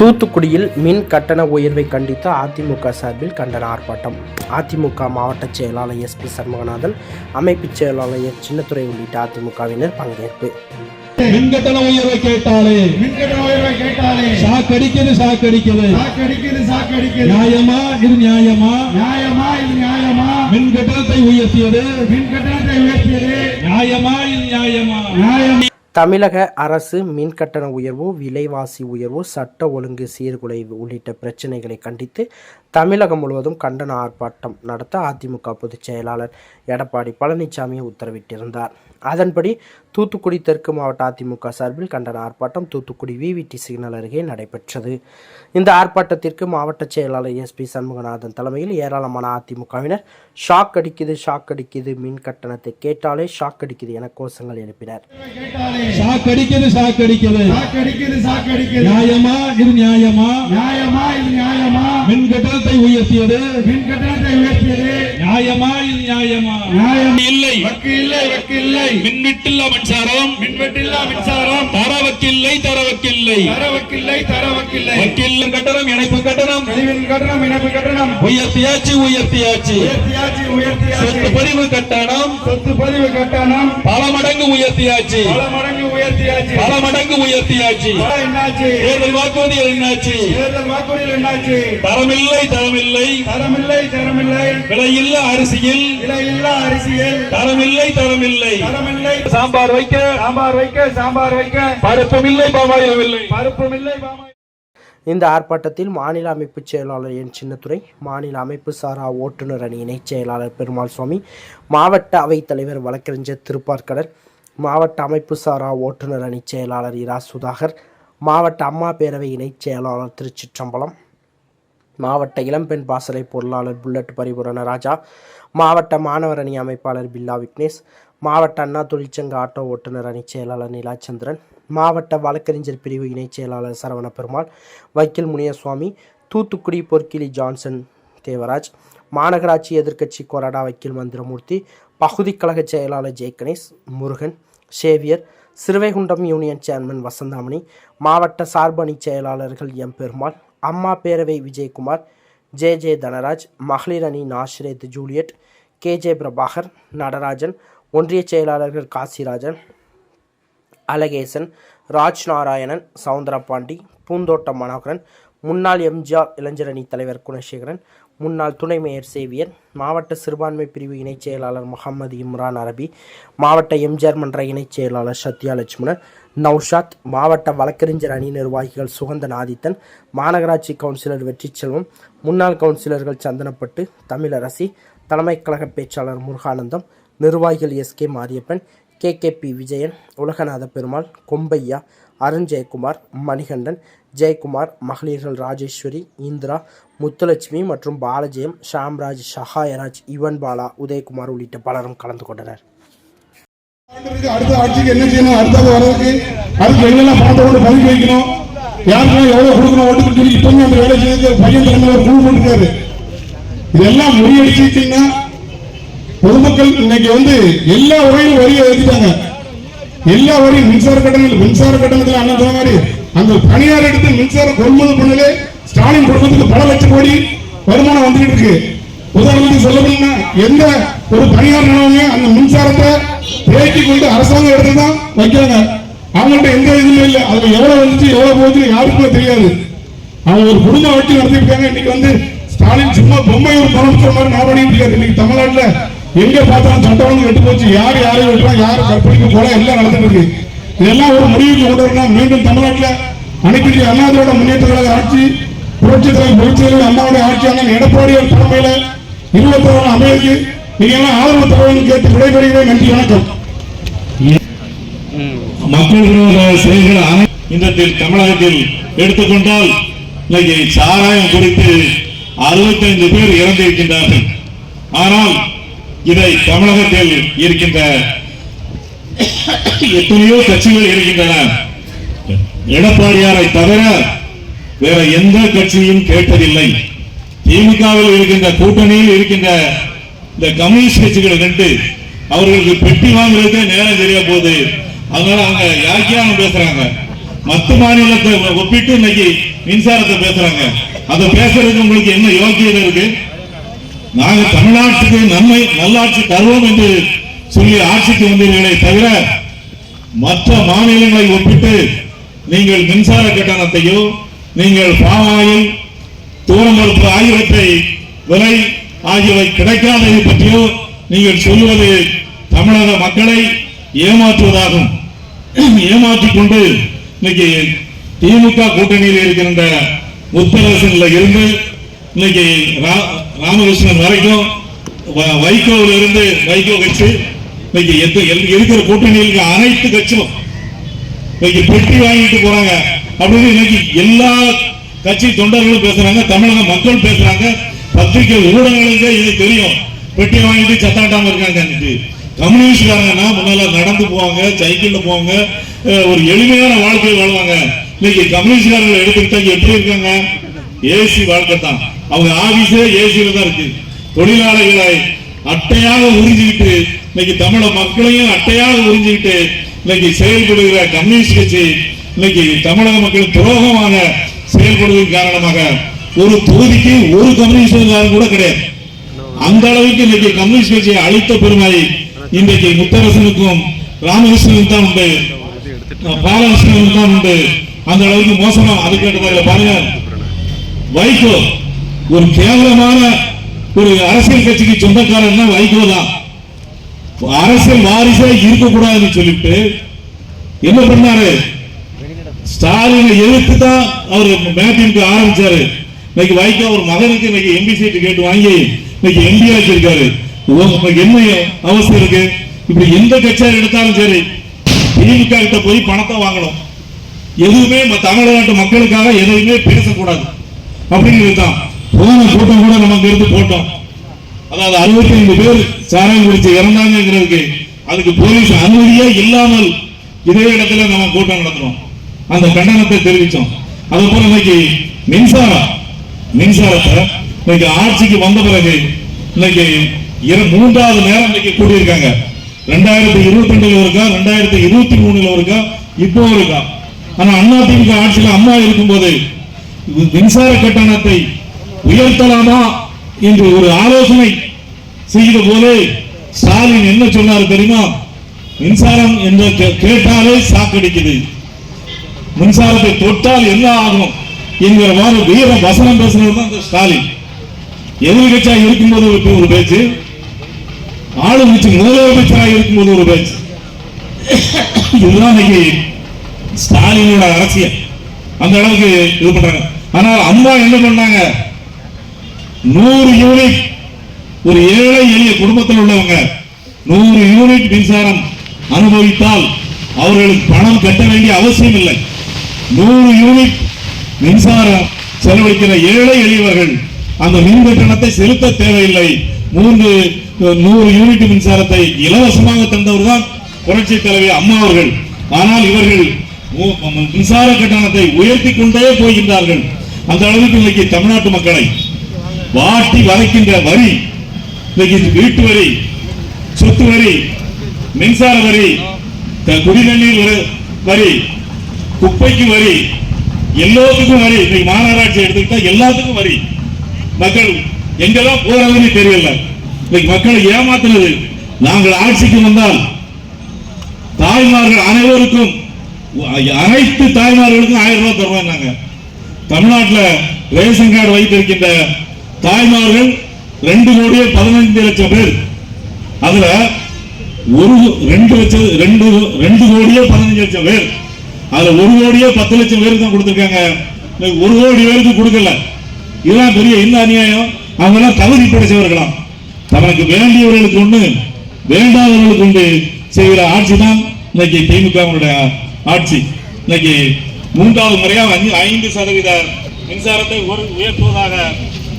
தூத்துக்குடியில் மின் கட்டண உயர்வை கண்டித்து அதிமுக சார்பில் கண்டன ஆர்ப்பாட்டம். அதிமுக மாவட்ட செயலாளர் எஸ்பி சண்முகநாதன் அமைப்புச் செயலாளர் எஸ். சின்னத்துரை உள்ளிட்ட அதிமுகவினர் பங்கேற்பு. உயர்வை கேட்டாலே மின்கட்டண உயர்வை கேட்டாலே சாக்கடிக்குது சாக்கடிக்குது சாக்கடிக்குது சாக்கடிக்குது நியாயமா இது நியாயமா? நியாயமா இது நியாயமா? உயர்த்தியது. மின்கட்டணத்தை உயர்த்தியது. நியாயமா இது நியாயமா? நியாயம். தமிழக அரசு மின் கட்டண உயர்வு விலைவாசி உயர்வு சட்ட ஒழுங்கு சீர்குலைவு உள்ளிட்ட பிரச்சினைகளை கண்டித்து தமிழகம் முழுவதும் கண்டன ஆர்ப்பாட்டம் நடத்த அதிமுக பொதுச் செயலாளர் எடப்பாடி பழனிசாமி உத்தரவிட்டிருந்தார். அதன்படி தூத்துக்குடி தெற்கு மாவட்ட அதிமுக சார்பில் கண்டன ஆர்ப்பாட்டம் தூத்துக்குடி விவிடி சிக்னல் அருகே நடைபெற்றது. இந்த ஆர்ப்பாட்டத்திற்கு மாவட்ட செயலாளர் எஸ்பி சண்முகநாதன் தலைமையில் ஏராளமான அதிமுகவினர் ஷாக் அடிக்குது ஷாக் அடிக்குது மின் கட்டணத்தை கேட்டாலே ஷாக் அடிக்குது என கோஷங்கள் எழுப்பினர். சாக்கடிக்குது சாக்கடிக்குது நியாயமா இது நியாயமா? நியாயமா இது நியாயமா? மின்கட்டணத்தை உயர்த்தியது. மின்கட்டணத்தை உயர்த்தியது. நியாயமா இது நியாயமா? நியாயம். இல்லை. வக்கு இல்லை வக்கு இல்லை. மின்வெட்டில்லா மின்சாரம். மின்வெட்டில்லா மின்சாரம். தரவக்கில்லை தரவக்கில்லை. தரவக்கில்லை தரவக்கில்லை. வக்கீல் கட்டணம் இணைப்பு கட்டணம். கழிவின் கட்டணம் இணைப்பு கட்டணம். உயர்த்தியாச்சு உயர்த்தியாச்சு. உயர்த்தியாச்சு சொத்து உயர்த்தியாச்சு பதிவு கட்டணம். சொத்து பதிவு கட்டணம். பல மடங்கு உயர்த்தியாச்சு. பல மடங்கு உயர்த்தியாச்சு. பல மடங்கு உயர்த்தியாச்சு. என்னாச்சு? தேர்தல் வாக்குறுதிகள் என்னாச்சு? தேர்தல் வாக்குறுதியில் என்னாச்சு? தரமில்லை தரமில்லை. தரமில்லை தரமில்லை. விலையில்ல அரிசியில். விலையில்லா அரிசியில். தரமில்லை தரமில்லை. தரமில்லை. சாம்பார் வைக்க. சாம்பார் வைக்க சாம்பார் வைக்க. பருப்பமில்லை பாமாயிலும் இல்லை. பருப்புமில்லை பாமாயில். இந்த ஆர்ப்பாட்டத்தில் மாநில அமைப்புச் செயலாளர் என் சின்னத்துரை மாநில அமைப்பு சாரா ஓட்டுநர் அணி இணைச் செயலாளர் பெருமாள் சுவாமி மாவட்ட அவைத்தலைவர் வழக்கறிஞர் திருப்பார்கடர் மாவட்ட அமைப்பு சாரா ஓட்டுநர் அணி செயலாளர் இரா சுதாகர் மாவட்ட அம்மா பேரவை இணைச் செயலாளர் திருச்சிற்றம்பலம் மாவட்ட இளம்பெண் பாசறை பொருளாளர் புல்லட் பரிபூரண ராஜா மாவட்ட மாணவர் அணி அமைப்பாளர் பில்லா விக்னேஷ் மாவட்ட அண்ணா தொழிற்சங்க ஆட்டோ ஓட்டுநர் அணி செயலாளர் நிலாச்சந்திரன் மாவட்ட வழக்கறிஞர் பிரிவு இணைச் செயலாளர் சரவண பெருமாள் வக்கீல் முனியசுவாமி தூத்துக்குடி பொற்கிளி ஜான்சன் தேவராஜ் மாநகராட்சி எதிர்க்கட்சி கொறடா வக்கீல் மந்திரமூர்த்தி பகுதி கழக செயலாளர் Jaiganesh Murugan Xavier Srivaikuntam union chairman Vasanthamani மாவட்ட சார்பணி செயலாளர்கள் எம் பெருமாள் அம்மா பேரவை விஜயகுமார் ஜே ஜே தனராஜ் மகளிர் அணி Nazareth Juliet K J Prabhakar Natarajan ஒன்றிய செயலாளர்கள் காசிராஜன் அலகேசன் ராஜ் நாராயணன் சவுந்தரபாண்டி பூந்தோட்டம் மனோகரன் முன்னாள் எம்ஜிஆர் இளைஞரணி தலைவர் குணசேகரன் முன்னாள் துணை மேயர் சேவியர் மாவட்ட சிறுபான்மை பிரிவு இணைச் செயலாளர் முகமது இம்ரான் அரபி மாவட்ட எம்ஜிஆர் மன்ற இணைச் செயலாளர் சத்யா லட்சுமணன் நௌஷாத் மாவட்ட வழக்கறிஞர் அணி நிர்வாகிகள் சுகந்தன் ஆதித்தன் மாநகராட்சி கவுன்சிலர் வெற்றிச்செல்வம் முன்னாள் கவுன்சிலர்கள் சந்தனப்பட்டு தமிழரசி தலைமை கழக பேச்சாளர் முருகானந்தம் நிர்வாகிகள் S K Mariappan K K P Vijayan Ulaganatha Perumal Kombaiya Arun Jayakumar Manikandan Jayakumar மகளிர்கள் Rajeswari Indira Muthulakshmi மற்றும் பாலஜெயம் ஷாம்ராஜ் ஷஹாயராஜ் யுவன் பாலா உதயகுமார் உள்ளிட்ட பலரும் கலந்து கொண்டனர். அடுத்த ஆட்சிக்கு என்ன செய்யணும்? அடுத்தது வர்றதுக்கு அதுக்கு என்னெல்லாம் பணத்தை கொண்டு பதுக்கி வைக்கணும்? யாருக்கெல்லாம் எவ்வளவு கொடுக்கணும்? ஓட்டுக்கு சொல்லி இப்பவும் அந்த வேலை செய்து பையன் தலைமையில் குழு பண்ணிருக்காரு இதெல்லாம் முறியடிச்சிட்டீங்கன்னா பொதுமக்கள் இன்னைக்கு வந்து எல்லா உரையிலும் வரியை ஏற்றிட்டாங்க எல்லா வரையும் மின்சார கட்டணங்கள் மின்சார கட்டணத்தில் அண்ணன் சொன்ன மாதிரி அந்த தனியார் எடுத்து மின்சாரம் கொள்முதல் பண்ணலே ஸ்டாலின் குடும்பத்துக்கு பல லட்சம் கோடி வருமானம் வந்துகிட்டு இருக்கு. உதாரணத்துக்கு சொல்ல எந்த ஒரு தனியார் நிலவங்க அந்த மின்சாரத்தை தேக்கி கொண்டு அரசாங்கம் எடுத்து தான் வைக்கிறாங்க. அவங்கள்ட்ட எந்த இதுவும் இல்லை. அதுல எவ்வளவு வந்துச்சு எவ்வளவு போகுது யாருக்குமே தெரியாது. அவங்க ஒரு குடும்ப வட்டி நடத்திருக்காங்க இன்னைக்கு வந்து ஸ்டாலின் சும்மா பொம்மை ஒரு பணம் மாதிரி நடவடிக்கை இருக்காரு. இன்னைக்கு தமிழ்நாட்டுல எங்க பார்த்தாலும் சட்டம் கட்டு கெட்டு போச்சு. யார் யாரையும் வெட்டுறான் யார் கற்பழிக்க போல எல்லாம் நடந்துட்டு இருக்கு. இதெல்லாம் ஒரு முடிவுக்கு கொண்டு வரணும். மீண்டும் தமிழ்நாட்டுல அனைத்து அண்ணாதிரோட முன்னேற்ற கழக ஆட்சி புரட்சி தலைவர் புரட்சியர்கள் அம்மாவுடைய ஆட்சியான எடப்பாடியார் தலைமையில இருபத்தி ஆறு அமைதிக்கு நீங்க எல்லாம் ஆதரவு தரணும்னு கேட்டு விடைபெறுகிறேன். நன்றி வணக்கம். மக்கள் விரோத செயல்கள் அனை- தமிழகத்தில் எடுத்துக்கொண்டால் இன்னைக்கு சாராயம் குறித்து அறுபத்தைந்து பேர் இறந்திருக்கின்றார்கள். ஆனால் இதை தமிழகத்தில் இருக்கின்ற எத்தனையோ கட்சிகள் இருக்கின்றன. எடப்பாடியாரை தவிர வேற எந்த கட்சியும் கேட்டதில்லை. திமுகவில் இருக்கின்ற கூட்டணியில் இருக்கின்ற இந்த கம்யூனிஸ்ட் கட்சிகள் கண்டு அவர்களுக்கு பெட்டி வாங்குறதுக்கே நேரம் தெரிய போகுது. அதனால அவங்க யாக்கியானம் பேசுறாங்க? மத்த மாநிலத்தை ஒப்பிட்டு இன்னைக்கு மின்சாரத்தை பேசுறாங்க. அதை பேசுறதுக்கு உங்களுக்கு என்ன யோக்கியதை இருக்கு? நாங்கள் தமிழ்நாட்டுக்கு நன்மை நல்லாட்சி தருவோம் என்று சொல்லி ஆட்சிக்கு வந்தீர்களே தவிர மற்ற மாநிலங்களை ஒப்பிட்டு நீங்கள் மின்சார கட்டணத்தையோ நீங்கள் பாமாயில் தூரமறுப்பு ஆகியவற்றை விலை ஆகியவை கிடைக்காததை பற்றியோ நீங்கள் சொல்வது தமிழக மக்களை ஏமாற்றுவதாகும். ஏமாற்றிக் கொண்டு இன்னைக்கு திமுக கூட்டணியில் இருக்கின்ற முத்தரசன்ல இருந்து இன்னைக்கு ரா- ராமகிருஷ்ணன் வரைக்கும் வ- வைகோவில் இருந்து வைகோ கட்சி இன்னைக்கு எந்த- எல்- இருக்கிற கூட்டணியில் அனைத்து கட்சியும் இன்னைக்கு பெட்டி வாங்கிட்டு போறாங்க. அப்படின்னு இன்னைக்கு எல்லா கட்சி தொண்டர்களும் பேசுறாங்க தமிழக மக்கள் பேசுறாங்க. பத்திரிகை ஊடகங்களுக்கே இது தெரியும். பெட்டி வாங்கிட்டு சத்தாட்டாம இருக்காங்க இன்னைக்கு கம்யூனிஸ்ட்காரங்கன்னா முன்னால நடந்து போவாங்க சைக்கிள்ல போவாங்க ஒரு எளிமையான வாழ்க்கையை வாழ்வாங்க. இன்னைக்கு கம்யூனிஸ்ட்காரங்களை எடுத்துக்கிட்டாங்க எப்படி இருக்காங்க? ஏசி வாழ்க்கை தான் அவங்க ஆபீஸே ஏசியில தான் இருக்கு. தொழிலாளர்களை அட்டையாக உறிஞ்சிக்கிட்டு இன்னைக்கு தமிழ மக்களையும் அட்டையாக உறிஞ்சிக்கிட்டு இன்னைக்கு செயல்படுகிற கம்யூனிஸ்ட் கட்சி இன்னைக்கு தமிழக மக்கள் துரோகமாக செயல்படுவதன் காரணமாக ஒரு தொகுதிக்கு ஒரு கம்யூனிஸ்ட் கூட கிடையாது. அந்த அளவுக்கு இன்னைக்கு கம்யூனிஸ்ட் கட்சியை அழித்த பெருமை இன்றைக்கு முத்தரசனுக்கும் ராமகிருஷ்ணனுக்கும் தான் உண்டு. பாலகிருஷ்ணனுக்கும் தான் உண்டு. அந்த அளவுக்கு மோசமா அதுக்கு பாருங்க. வைகோ ஒரு கேவலமான ஒரு அரசியல் கட்சிக்கு சொந்தக்காரன்னா வைகோ தான். அரசியல் வாரிசா இருக்கக்கூடாதுன்னு சொல்லிட்டு என்ன பண்ணாரு? ஸ்டாலினை எதிர்த்து தான் அவர் மேட்டிங்க்கு ஆரம்பிச்சாரு. இன்னைக்கு வைகோ ஒரு மகனுக்கு இன்னைக்கு எம்பி சீட்டு கேட்டு வாங்கி இன்னைக்கு எம்பி ஆக்கியிருக்காரு என்ன அவசியம் இருக்கு? இப்படி எந்த கட்சியார் எடுத்தாலும் சரி திமுக கிட்ட போய் பணத்தை வாங்கணும். எதுவுமே தமிழ்நாட்டு மக்களுக்காக எதையுமே பேசக்கூடாது. அப்படிங்கிறது தான் போன கூட்டம் கூட நம்ம இருந்து போட்டோம். அதாவது அறுபத்தி ஐந்து பேர் சாராயம் குடிச்சு இறந்தாங்கிறதுக்கு அதுக்கு போலீஸ் அனுமதியே இல்லாமல் இதே இடத்துல நம்ம கூட்டம் நடத்துறோம். அந்த கண்டனத்தை தெரிவித்தோம். அது போல இன்னைக்கு மின்சாரம் மின்சாரத்தை இன்னைக்கு ஆட்சிக்கு வந்த பிறகு இன்னைக்கு இரு மூன்றாவது நேரம் இன்னைக்கு கூடியிருக்காங்க. ரெண்டாயிரத்தி இருபத்தி ரெண்டுல இருக்கா ரெண்டாயிரத்தி இருபத்தி மூணுல இருக்கா இப்போ இருக்கா. ஆனா அண்ணா திமுக ஆட்சியில் அம்மா இருக்கும்போது மின்சார கட்டணத்தை உயர்த்தலாமா என்று ஒரு ஆலோசனை செய்த போது ஸ்டாலின் என்ன சொன்னார் தெரியுமா? மின்சாரம் என்று கே- கேட்டாலே சாக்கடிக்குது. மின்சாரத்தை தொட்டால் என்ன ஆகும் என்கிற மாதிரி வீர வசனம் பேசுனது தான் இந்த ஸ்டாலின். எதிர்கட்சியாக இருக்கும்போது ஒரு- ஒரு பேச்சு. ஆளுங்கட்சி முதலமைச்சராக இருக்கும்போது ஒரு பேச்சு. இதுதான் இன்னைக்கு ஸ்டாலினோட அரசியல். அந்த அளவுக்கு இது பண்றாங்க. ஆனால் அம்மா என்ன பண்ணாங்க? நூறு யூனிட் ஒரு ஏழை எளிய குடும்பத்தில் உள்ளவங்க நூறு யூனிட் மின்சாரம் அனுபவித்தால் அவர்களுக்கு பணம் கட்ட வேண்டிய அவசியம் இல்லை. நூறு யூனிட் மின்சாரம் செலவழிக்கிற ஏழை எளியவர்கள் அந்த மின் கட்டணத்தை செலுத்த தேவையில்லை. மூன்று நூறு யூனிட் மின்சாரத்தை இலவசமாக தந்தவர் தான் புரட்சி தலைவி அம்மா அவர்கள். ஆனால் இவர்கள் மின்சார கட்டணத்தை உயர்த்தி கொண்டே போகின்றார்கள். அந்த அளவுக்கு இன்னைக்கு தமிழ்நாட்டு மக்களை வாட்டி வதைக்கின்ற வரி இன்னைக்கு வீட்டு வரி சொத்து வரி மின்சார வரி குடிநீர் வரி- வரி குப்பைக்கு வரி எல்லாத்துக்கும் வரி. இன்னைக்கு மாநகராட்சி எடுத்துக்கிட்டா எல்லாத்துக்கும் வரி. மக்கள் எங்கெல்லாம் போறதுன்னு தெரியல. இன்னைக்கு மக்களை ஏமாத்துனது நாங்கள் ஆட்சிக்கு வந்தால் தாய்மார்கள் அனைவருக்கும் அனைத்து தாய்மார்களுக்கும் ஆயிரம் ரூபாய் தருவாங்க நாங்க தமிழ்நாட்டில் ரேஷன் கார்டு வைத்திருக்கின்ற தாய்மார்கள் ரெண்டு கோடியே பதினைந்து லட்சம் பேர். அதுல ஒரு ரெண்டு லட்சம் ரெண்டு ரெண்டு கோடியே பதினஞ்சு லட்சம் பேர். அதுல ஒரு கோடியே பத்து லட்சம் பேருக்கு தான் கொடுத்துருக்காங்க. ஒரு கோடி பேருக்கு கொடுக்கல. இதெல்லாம் பெரிய இந்த அநியாயம்? அவங்க எல்லாம் தகுதி படைச்சவர்களாம். தனக்கு வேண்டியவர்களுக்கு ஒண்ணு வேண்டாதவர்களுக்கு ஒன்று செய்கிற ஆட்சி தான் இன்னைக்கு திமுகவினுடைய ஆட்சி. இன்னைக்கு மூன்றாவது முறையாக அஞ்சு ஐந்து சதவீத மின்சாரத்தை ஒரு உயர்த்துவதாக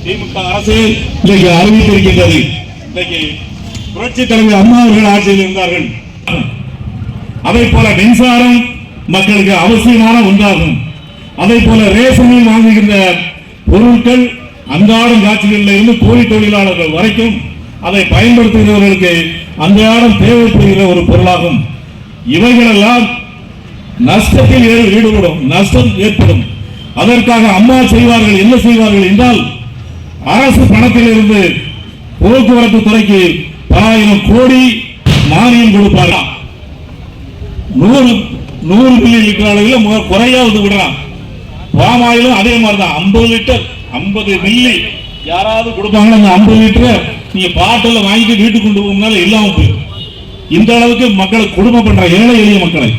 திமுக அரசு இன்றைக்கு அறிவித்திருக்கின்றது. இன்றைக்கு புரட்சி தலைவர் அம்மா அவர்கள் ஆட்சியில் இருந்தார்கள். அதை போல மின்சாரம் மக்களுக்கு அவசியமான ஒன்றாகும். அதை போல ரேஷனில் வாங்குகின்ற பொருட்கள் அன்றாடம் காட்சிகளில் இருந்து கூலி தொழிலாளர்கள் வரைக்கும் அதை பயன்படுத்துகிறவர்களுக்கு அன்றாடம் தேவைப்படுகிற ஒரு பொருளாகும். இவைகளெல்லாம் நஷ்டத்தில் ஈடுபடும் நஷ்டம் ஏற்படும். அதற்காக அம்மா செய்வார்கள் என்ன செய்வார்கள் என்றால் அரசு பணத்திலிருந்து போக்குவரத்து துறைக்கு பலாயிரம் கோடி மானியம் கொடுப்பார்கள் நூறு நூறு மில்லியன் லிட்டர் அளவில் குறையா வந்து விடுறான் பாமாயிலும் அதே மாதிரி தான் ஐம்பது லிட்டர் ஐம்பது மில்லி யாராவது கொடுப்பாங்கன்னா அந்த ஐம்பது லிட்டர் நீங்க பாட்டில் வாங்கிட்டு வீட்டுக்கு கொண்டு போகணும்னால இல்லாம போயிடும். இந்த அளவுக்கு மக்களை கொடுமை பண்ற ஏழை எளிய மக்களை.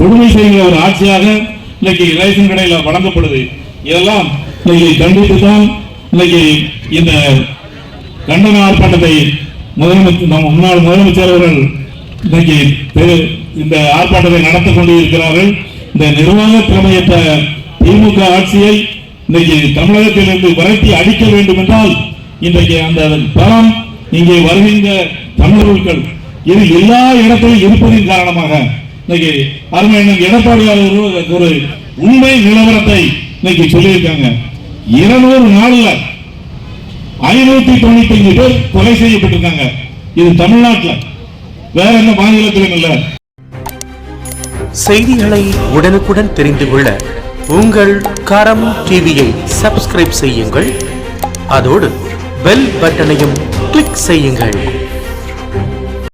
கொடுமை செய்கிற ஒரு ஆட்சியாக இன்னைக்கு ரேஷன் கடையில் வழங்கப்படுது. இதெல்லாம் இன்னைக்கு கண்டித்து தான் இன்னைக்கு இந்த கண்டன ஆர்ப்பாட்டத்தை முதலமைச்சர் நம் முன்னாள் முதலமைச்சர் அவர்கள் இன்னைக்கு இந்த ஆர்ப்பாட்டத்தை நடத்தி கொண்டிருக்கிறார்கள். இந்த நிர்வாக திறமையற்ற திமுக ஆட்சியை இன்னைக்கு தமிழகத்திலிருந்து விரட்டி அடிக்க வேண்டும் என்றால் இன்றைக்கு அந்த பலம் இங்கே வருகின்ற தமிழர்கள் இது எல்லா இடத்திலும் இருப்பதின் காரணமாக இன்னைக்கு அருமையண்ணன் எடப்பாடியார் ஒரு- ஒரு உண்மை நிலவரத்தை இன்னைக்கு சொல்லியிருக்காங்க. இருநூறு நாள்ல ஐநூத்தி தொண்ணூத்தி அஞ்சு பேர் கொலை செய்யப்பட்டிருக்காங்க. இது தமிழ்நாட்டுல. வேற எந்த மாநிலத்திலும் இல்ல. செய்திகளை உடனுக்குடன் தெரிந்து கொள்ள உங்கள் கரம் டிவியை சப்ஸ்கிரைப் செய்யுங்கள். அதோடு பெல் பட்டனையும் கிளிக் செய்யுங்கள்.